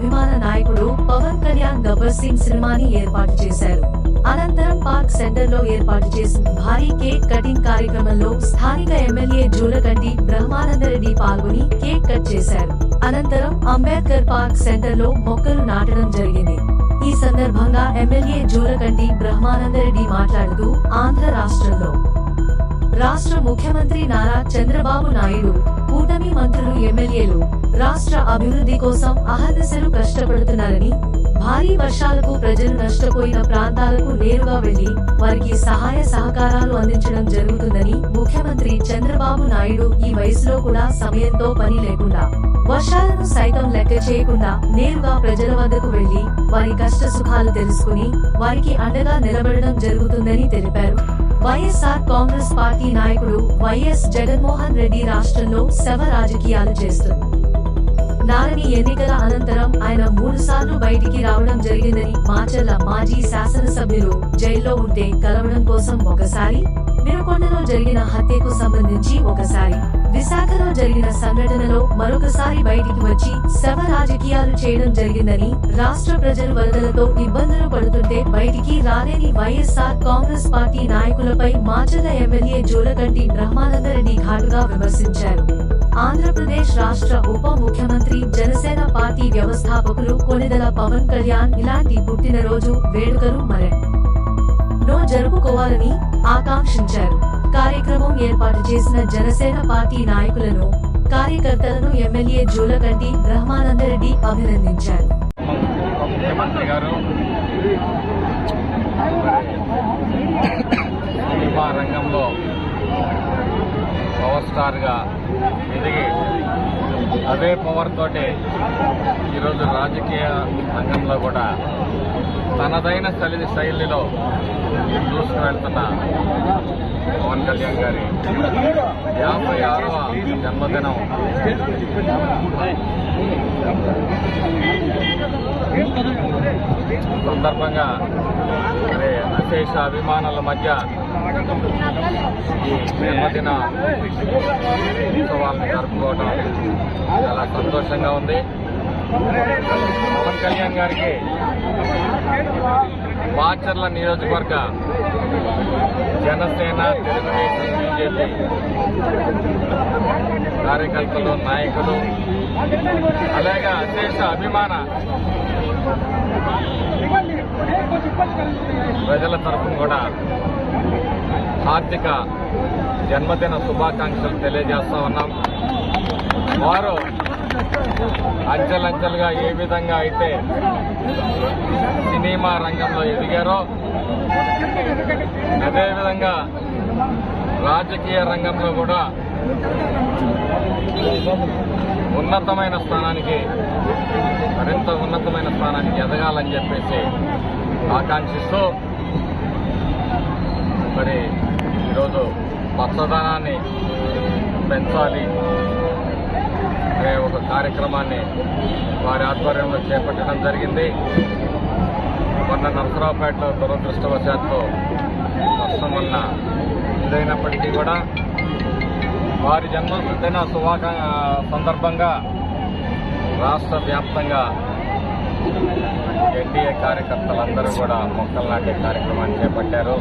విమాన నాయకుడు పవన్ కళ్యాణ్ గబ్బర్ సింగ్ సినిమాని ఏర్పాటు చేశారు. అనంతరం పార్క్ సెంటర్లో ఏర్పాటు చేసిన భారీ కేక్ కటింగ్ కార్యక్రమంలో స్థానిక ఎమ్మెల్యే జూలకంటి బ్రహ్మానందరెడ్డి పాల్గొని కేక్ కట్ చేశారు. అనంతరం అంబేద్కర్ పార్క్ సెంటర్లో మొక్కలు నాటడం జరిగింది. ఈ సందర్భంగా ఎమ్మెల్యే జూలకంటి బ్రహ్మానందరెడ్డి మాట్లాడుతూ ఆంధ్ర రాష్ట్రంలో రాష్ట్ర ముఖ్యమంత్రి నారా చంద్రబాబు నాయుడు కూటమి మంత్రులు ఎమ్మెల్యేలు రాష్ట్ర అభివృద్ధి కోసం అహర్నిశలు కష్టపడుతున్నారని భారీ వర్షాలకు ప్రజలు నష్టపోయిన ప్రాంతాలకు నేరుగా వెళ్ళి వారికి సహాయ సహకారాలు అందించడం జరుగుతుందని ముఖ్యమంత్రి చంద్రబాబు నాయుడు ఈ వయసులో కూడా సమయంతో పని లేకుండా వర్షాలను సైతం లెక్క చేయకుండా నేరుగా ప్రజల వద్దకు వెళ్ళి వారి కష్ట సుఖాలు తెలుసుకుని వారికి అండగా నిలబడడం జరుగుతుందని తెలిపారు. వైఎస్ఆర్ కాంగ్రెస్ పార్టీ నాయకుడు వైఎస్ జగన్మోహన్ రెడ్డి రాష్ట్రంలో శవ రాజకీయాలు చేస్తుంది నారని ఎన్నికల అనంతరం ఆయన మూడు సార్లు బయటికి రావడం జరిగిందని మాచర్ల మాజీ శాసనసభ్యులు జైల్లో ఉంటే కలవడం కోసం ఒకసారి వినుకొండలో జరిగిన హత్యకు సంబంధించి ఒకసారి. విశాఖలో జరిగిన సంఘటనలో మరొకసారి బయటికి వచ్చి శవ రాజకీయాలు చేయడం జరిగిందని రాష్ట్ర ప్రజలు వరదలతో ఇబ్బందులు పడుతుంటే బయటికి రాలేని వైఎస్ఆర్ కాంగ్రెస్ పార్టీ నాయకులపై మాచర్ల ఎమ్మెల్యే జోలకంటి బ్రహ్మానందరెడ్డి ఘాటుగా విమర్శించారు. ఆంధ్రప్రదేశ్ రాష్ట్ర ఉప ముఖ్యమంత్రి జనసేన పార్టీ వ్యవస్థాపకులు కొనిదల పవన్ కళ్యాణ్ ఇలాంటి పుట్టినరోజు వేడుకలు మరే నో జరుపుకోవాలని ఆకాంక్షించారు. కార్యక్రమం ఏర్పాటు చేసిన జనసేన పార్టీ నాయకులను కార్యకర్తలను ఎమ్మెల్యే జూలకంటి బ్రహ్మానందరెడ్డి అభినందించారు. ముఖ్యమంత్రి గారు సినిమా రంగంలో పవర్ స్టార్గా ఎదిగి అదే పవర్ తోటే ఈరోజు రాజకీయ రంగంలో కూడా తనదైన శైలి శైలిలో దూసుకువెళ్తున్న పవన్ కళ్యాణ్ గారి యాభై ఆరవ జన్మదినం. సందర్భంగా మరి అశేష అభిమానుల మధ్య ఈ జన్మదిన ఉత్సవాలను జరుపుకోవడం చాలా సంతోషంగా ఉంది. పవన్ కళ్యాణ్ గారికి మాచర్ల నియోజకవర్గ జనసేన తెలుగుదేశం బీజేపీ కార్యకర్తలు నాయకులు అలాగే అశేష అభిమాన ప్రజల తరఫున కూడా హార్దిక జన్మదిన శుభాకాంక్షలు తెలియజేస్తా ఉన్నాం. వారు అంచెలంచెలుగా ఏ విధంగా అయితే సినిమా రంగంలో ఎదిగారో అదేవిధంగా రాజకీయ రంగంలో కూడా ఉన్నతమైన స్థానానికి మరింత ఉన్నతమైన స్థానానికి ఎదగాలని చెప్పేసి ఆకాంక్షిస్తూ మరి ఈరోజు పచ్చదనాన్ని పెంచాలి. అనే ఒక కార్యక్రమాన్ని వారి ఆధ్వర్యంలో చేపట్టడం జరిగింది. మొన్న నరసరావుపేటలో దురదృష్టవశాత్తు వర్షం వల్ల ఇదైనప్పటికీ కూడా వారి జన్మదిన శుభాక సందర్భంగా రాష్ట్ర వ్యాప్తంగా ఎన్డీఏ కార్యకర్తలందరూ కూడా మొక్కలు నాటే కార్యక్రమాన్ని చేపట్టారు.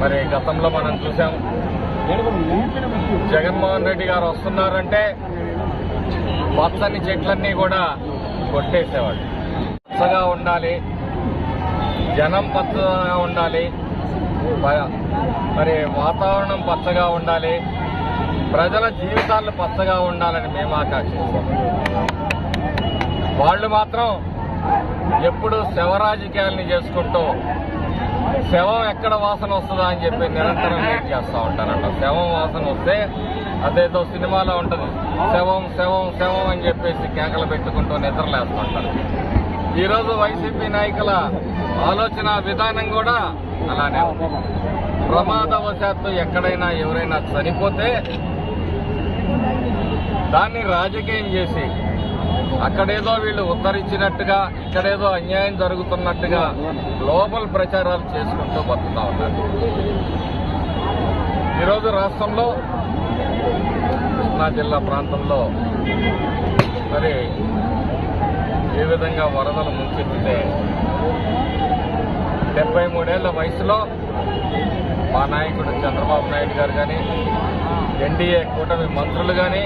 మరి గతంలో మనం చూసాం జగన్మోహన్ రెడ్డి గారు వస్తున్నారంటే పచ్చని చెట్లన్నీ కూడా కొట్టేసేవాడు పచ్చగా ఉండాలి జనం పచ్చగా ఉండాలి మరి వాతావరణం పచ్చగా ఉండాలి ప్రజల జీవితాలు పచ్చగా ఉండాలని మేము ఆకాంక్షిస్తాం వాళ్ళు మాత్రం ఎప్పుడు శవరాజకీయాలని చేసుకుంటూ శవం ఎక్కడ వాసన వస్తుందా అని చెప్పి నిరంతరం వెయిట్ చేస్తూ ఉంటారంట. శవం వాసన వస్తే అదేదో సినిమాలో ఉంటుంది. శవం శవం శవం అని చెప్పేసి కేకలు పెట్టుకుంటూ నిద్రలేస్తుంటారు. ఈరోజు వైసీపీ నాయకుల ఆలోచన విధానం కూడా అలానే ప్రమాదవశాత్తు ఎక్కడైనా ఎవరైనా చనిపోతే దాన్ని రాజకీయం చేసి అక్కడేదో వీళ్ళు ఉద్ధరించినట్టుగా ఇక్కడేదో అన్యాయం జరుగుతున్నట్టుగా గ్లోబల్ ప్రచారాలు చేసుకుంటూ బతుకుతా ఉన్నారు. ఈరోజు రాష్ట్రంలో కృష్ణా జిల్లా ప్రాంతంలో మరి ఏ విధంగా వరదలు ముంచెత్తితే డెబ్బై మూడేళ్ళ వయసులో మా నాయకుడు చంద్రబాబు నాయుడు గారు కానీ ఎన్డీఏ కూటమి మంత్రులు కానీ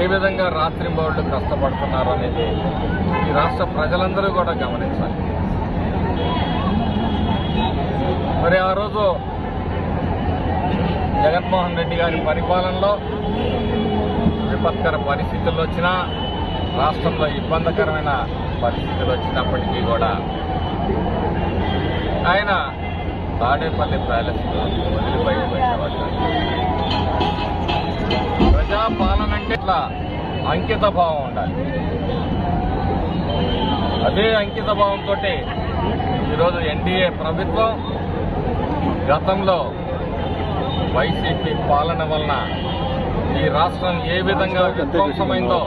ఏ విధంగా రాత్రింబౌళ్ళు కష్టపడుతున్నారు అనేది ఈ రాష్ట్ర ప్రజలందరూ కూడా గమనించాలి. మరి ఆ రోజు జగన్మోహన్ రెడ్డి గారి పరిపాలనలో విపత్కర పరిస్థితులు వచ్చినా రాష్ట్రంలో ఇబ్బందికరమైన పరిస్థితులు వచ్చినప్పటికీ కూడా ఆయన తాడేపల్లి ప్యాలెస్ వదిలి ప్రజాపాలన అంటే ఇట్లా అంకిత భావం ఉండాలి. అదే అంకిత భావంతో ఈరోజు ఎన్డీఏ ప్రభుత్వం గతంలో వైసీపీ పాలన వలన ఈ రాష్ట్రం ఏ విధంగా విధ్వంసమైందో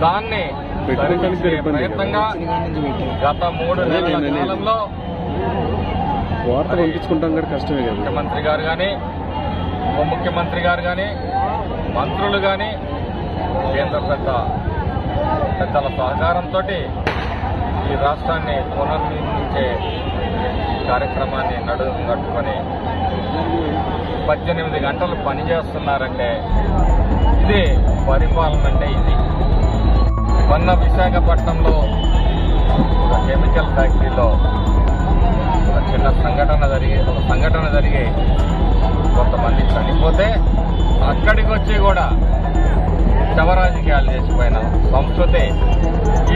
దాన్ని ప్రయత్నంగా గత మూడు నెలల కాలంలో వార్త పంపించుకుంటాం కూడా కష్టమే కదా. ముఖ్యమంత్రి గారు కానీ ఉప ముఖ్యమంత్రి గారు కానీ మంత్రులు కానీ కేంద్ర పెద్ద పెద్దల సహకారంతో ఈ రాష్ట్రాన్ని పునర్నిర్మించే కార్యక్రమాన్ని నడు కట్టుకొని పద్దెనిమిది గంటలు పనిచేస్తున్నారంటే ఇది పరిపాలన అంటే ఇది. మొన్న విశాఖపట్నంలో ఒక కెమికల్ ఫ్యాక్టరీలో ఒక చిన్న సంఘటన జరిగి ఒక సంఘటన జరిగి కొంతమంది చనిపోతే అక్కడికి వచ్చి కూడా శవరాజకీయాలు చేసిపోయిన సంస్కృతి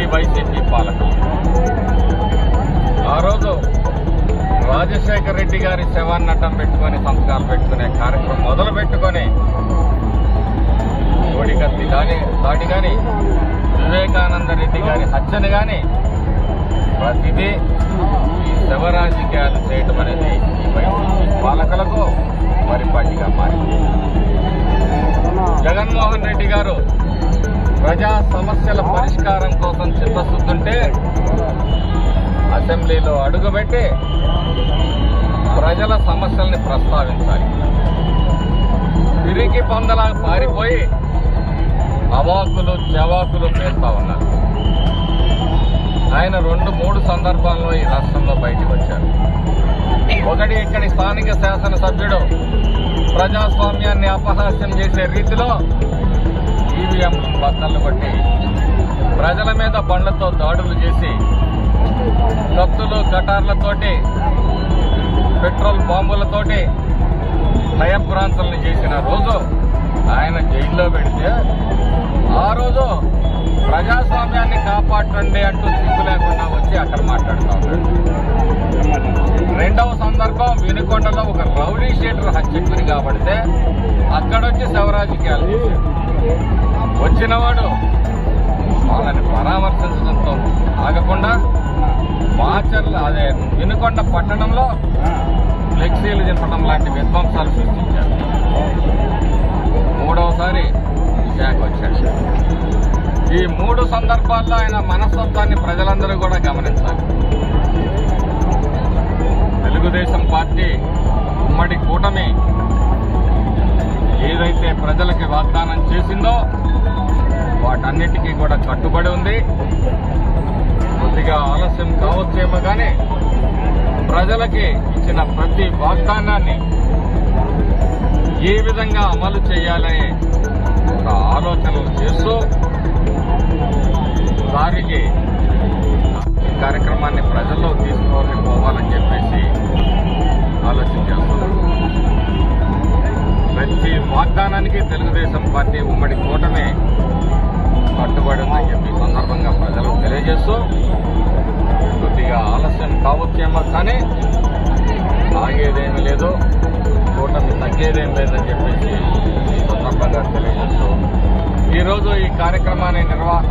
ఈ వైసీపీ పాలకులు. ఆ రోజు రాజశేఖర రెడ్డి గారి శవాన్ని అడ్డం పెట్టుకొని సంస్కారం పెట్టుకునే కార్యక్రమం మొదలు పెట్టుకొని కోడికత్తి కానీ దాడి కానీ వివేకానంద రెడ్డి గారి హత్యను కానీ ప్రతిదీ శవ రాజకీయాలు చేయటం అనేది ఈ వైసీపీ మరి పరిపాటిగా మారింది. జగన్మోహన్ రెడ్డి గారు ప్రజా సమస్యల పరిష్కారం కోసం చిత్తశుద్ధుంటే అసెంబ్లీలో అడుగుపెట్టి ప్రజల సమస్యల్ని ప్రస్తావించాలి. తిరిగి పొందలా పారిపోయి అవాకులు జవాకులు చేస్తా ఉన్నారు. ఆయన రెండు మూడు సందర్భాల్లో ఈ రాష్ట్రంలో బయటికి వచ్చారు. ఒకటి ఇక్కడి స్థానిక శాసనసభ్యుడు ప్రజాస్వామ్యాన్ని అపహాస్యం చేసే రీతిలో ఈవీఎం బద్దలు కొట్టి ప్రజల మీద బండ్లతో దాడులు చేసి కత్తులు కటార్లతోటి పెట్రోల్ బాంబులతోటి భయభ్రాంతుల్ని చేసిన రోజు ఆయన జైల్లో పెడితే ఆ రోజు ప్రజాస్వామ్యాన్ని కాపాడండి అంటూ సిగ్గు లేకుండా వచ్చి అక్కడ మాట్లాడుతూ రెండవ సందర్భం వినుకొండలో ఒక రౌడీ షీటర్ హత్య గురి కాబడితే అక్కడొచ్చి శవరాజకీయాలు వచ్చినవాడు వాళ్ళని పరామర్శించడంతో ఆగకుండా మాచర్ల అదే వినుకొండ పట్టణం పార్టీ ఉమ్మడి కూటమి ఏదైతే ప్రజలకి వాగ్దానం చేసిందో వాటన్నిటికీ కూడా కట్టుబడి ఉంది. కొద్దిగా ఆలస్యం కావచ్చేమో కానీ ప్రజలకి ఇచ్చిన ప్రతి వాగ్దానాన్ని ఏ విధంగా అమలు చేయాలనే ఒక ఆలోచనలు చేస్తూ వారికి ఈ కార్యక్రమాన్ని ప్రజల్లో తీసుకొని పోవాలని చెప్పేసి ఆలోచన ప్రతి వాగ్దానానికి తెలుగుదేశం పార్టీ ఉమ్మడి కూటమి కట్టుబడి ఉందని చెప్పి సందర్భంగా ప్రజలకు తెలియజేస్తూ కొద్దిగా ఆలస్యం కావచ్చేమో కానీ ఆగేదేమీ లేదు కూటమి తగ్గేదేం లేదని చెప్పేసి ఈ సందర్భంగా తెలియజేస్తూ ఈరోజు ఈ కార్యక్రమాన్ని నిర్వాహ